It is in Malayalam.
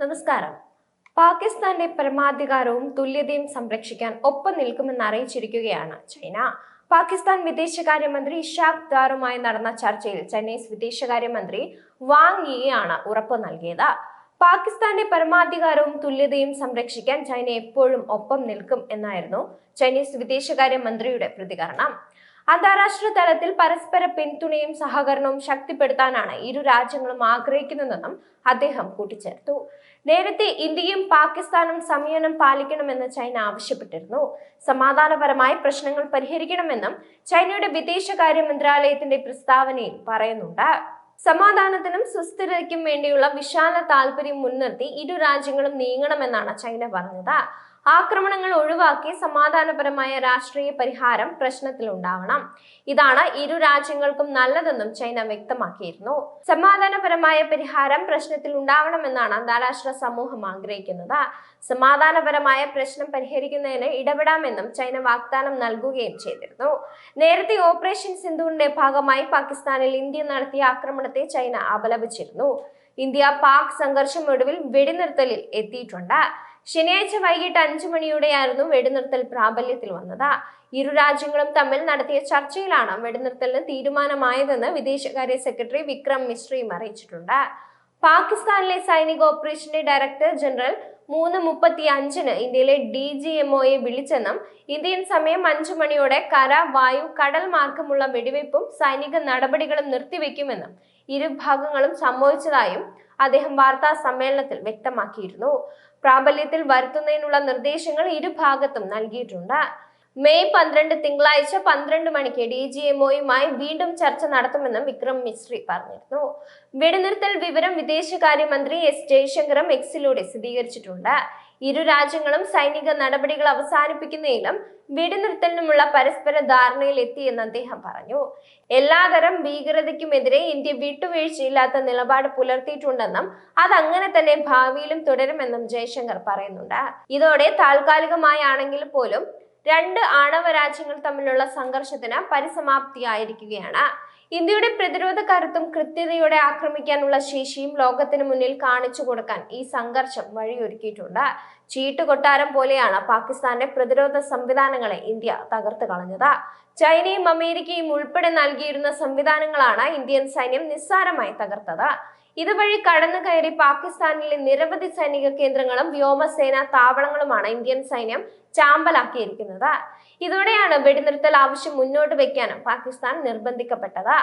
നമസ്കാരം. പാകിസ്ഥാന്റെ പരമാധികാരവും തുല്യതയും സംരക്ഷിക്കാൻ ഒപ്പം നിൽക്കുമെന്ന് അറിയിച്ചിരിക്കുകയാണ് ചൈന. പാകിസ്ഥാൻ വിദേശകാര്യമന്ത്രി ഇഷാഖ് ദാറുമായി നടന്ന ചർച്ചയിൽ ചൈനീസ് വിദേശകാര്യമന്ത്രി വാങ് യിയാണ് ഉറപ്പ് നൽകിയത്. പാകിസ്ഥാന്റെ പരമാധികാരവും തുല്യതയും സംരക്ഷിക്കാൻ ചൈന എപ്പോഴും ഒപ്പം നിൽക്കും എന്നായിരുന്നു ചൈനീസ് വിദേശകാര്യമന്ത്രിയുടെ പ്രതികരണം. അന്താരാഷ്ട്ര തലത്തിൽ പരസ്പര പിന്തുണയും സഹകരണവും ശക്തിപ്പെടുത്താനാണ് ഇരു രാജ്യങ്ങളും ആഗ്രഹിക്കുന്നതെന്നും അദ്ദേഹം കൂട്ടിച്ചേർത്തു. നേരത്തെ ഇന്ത്യയും പാകിസ്ഥാനും സംയമനം പാലിക്കണമെന്ന് ചൈന ആവശ്യപ്പെട്ടിരുന്നു. സമാധാനപരമായി പ്രശ്നങ്ങൾ പരിഹരിക്കണമെന്നും ചൈനയുടെ വിദേശകാര്യ മന്ത്രാലയത്തിന്റെ പ്രസ്താവനയിൽ പറയുന്നുണ്ട്. സമാധാനത്തിനും സുസ്ഥിരതയ്ക്കും വേണ്ടിയുള്ള വിശാല താല്പര്യം മുൻനിർത്തി ഇരു രാജ്യങ്ങളും നീങ്ങണമെന്നാണ് ചൈന പറഞ്ഞത്. ആക്രമണങ്ങൾ ഒഴിവാക്കി സമാധാനപരമായ രാഷ്ട്രീയ പരിഹാരം പ്രശ്നത്തിലുണ്ടാവണം. ഇതാണ് ഇരു രാജ്യങ്ങൾക്കും നല്ലതെന്നും ചൈന വ്യക്തമാക്കിയിരുന്നു. സമാധാനപരമായ പരിഹാരം പ്രശ്നത്തിൽ ഉണ്ടാവണമെന്നാണ് അന്താരാഷ്ട്ര സമൂഹം ആഗ്രഹിക്കുന്നത്. സമാധാനപരമായ പ്രശ്നം പരിഹരിക്കുന്നതിന് ഇടപെടാമെന്നും ചൈന വാഗ്ദാനം നൽകുകയും ചെയ്തിരുന്നു. നേരത്തെ ഓപ്പറേഷൻ സിന്ധുവിന്റെ ഭാഗമായി പാകിസ്ഥാനിൽ ഇന്ത്യ നടത്തിയ ആക്രമണത്തെ ചൈന അപലപിച്ചിരുന്നു. ഇന്ത്യ പാക് സംഘർഷം ഒടുവിൽ വെടിനിർത്തലിൽ എത്തിയിട്ടുണ്ട്. ശനിയാഴ്ച വൈകിട്ട് അഞ്ചു മണിയോടെയായിരുന്നു വെടിനിർത്തൽ പ്രാബല്യത്തിൽ വന്നത്. ഇരു രാജ്യങ്ങളും തമ്മിൽ നടത്തിയ ചർച്ചയിലാണ് വെടിനിർത്തലിന് തീരുമാനമായതെന്ന് വിദേശകാര്യ സെക്രട്ടറി വിക്രം മിശ്രയും അറിയിച്ചിട്ടുണ്ട്. പാകിസ്ഥാനിലെ സൈനിക ഓപ്പറേഷന്റെ ഡയറക്ടർ ജനറൽ മൂന്ന് മുപ്പത്തി അഞ്ചിന് ഇന്ത്യയിലെ ഡി ജി എം ഒയെ വിളിച്ചെന്നും ഇന്ത്യൻ സമയം അഞ്ചു മണിയോടെ കര വായു കടൽ മാർഗമുള്ള വെടിവയ്പും സൈനിക നടപടികളും നിർത്തിവെക്കുമെന്നും ഇരുഭാഗങ്ങളും സമ്മതിച്ചതായും അദ്ദേഹം വാർത്താ സമ്മേളനത്തിൽ വ്യക്തമാക്കിയിരുന്നു. പ്രാബല്യത്തിൽ വരുത്തുന്നതിനുള്ള നിർദ്ദേശങ്ങൾ ഇരുഭാഗത്തും നൽകിയിട്ടുണ്ട്. മെയ് പന്ത്രണ്ട് തിങ്കളാഴ്ച പന്ത്രണ്ട് മണിക്ക് ഡി ജി എംഒയുമായി വീണ്ടും ചർച്ച നടത്തുമെന്നും വിക്രം മിശ്രി പറഞ്ഞിരുന്നു. വെടിനിർത്തൽ വിവരം വിദേശകാര്യമന്ത്രി എസ് ജയശങ്കറും എക്സിലൂടെ സ്ഥിരീകരിച്ചിട്ടുണ്ട്. ഇരു രാജ്യങ്ങളും സൈനിക നടപടികൾ അവസാനിപ്പിക്കുന്നതിലും വെടിനിർത്തലിനുമുള്ള പരസ്പര ധാരണയിൽ എത്തിയെന്ന് അദ്ദേഹം പറഞ്ഞു. എല്ലാതരം ഭീകരതയ്ക്കുമെതിരെ ഇന്ത്യ വിട്ടുവീഴ്ചയില്ലാത്ത നിലപാട് പുലർത്തിയിട്ടുണ്ടെന്നും അതങ്ങനെ തന്നെ ഭാവിയിലും തുടരുമെന്നും ജയശങ്കർ പറയുന്നുണ്ട്. ഇതോടെ താൽക്കാലികമായാണെങ്കിൽ പോലും രണ്ട് ആണവ രാജ്യങ്ങൾ തമ്മിലുള്ള സംഘർഷത്തിന് പരിസമാപ്തിയായിരിക്കുകയാണ്. ഇന്ത്യയുടെ പ്രതിരോധ കരുത്തും കൃത്യതയോടെ ആക്രമിക്കാനുള്ള ശേഷിയും ലോകത്തിന് മുന്നിൽ കാണിച്ചു കൊടുക്കാൻ ഈ സംഘർഷം വഴിയൊരുക്കിയിട്ടുണ്ട്. ചീട്ടുകൊട്ടാരം പോലെയാണ് പാകിസ്ഥാന്റെ പ്രതിരോധ സംവിധാനങ്ങളെ ഇന്ത്യ തകർത്ത് കളഞ്ഞത്. ചൈനയും അമേരിക്കയും ഉൾപ്പെടെ നൽകിയിരുന്ന സംവിധാനങ്ങളാണ് ഇന്ത്യൻ സൈന്യം നിസ്സാരമായി തകർത്തത്. ഇതുവഴി കടന്നു കയറി പാകിസ്ഥാനിലെ നിരവധി സൈനിക കേന്ദ്രങ്ങളും വ്യോമസേന താവളങ്ങളുമാണ് ഇന്ത്യൻ സൈന്യം ചാമ്പലാക്കിയിരിക്കുന്നത്. ഇതോടെയാണ് വെടിനിർത്തൽ ആവശ്യം മുന്നോട്ട് വയ്ക്കാനും പാകിസ്ഥാൻ നിർബന്ധിക്കപ്പെട്ടത്.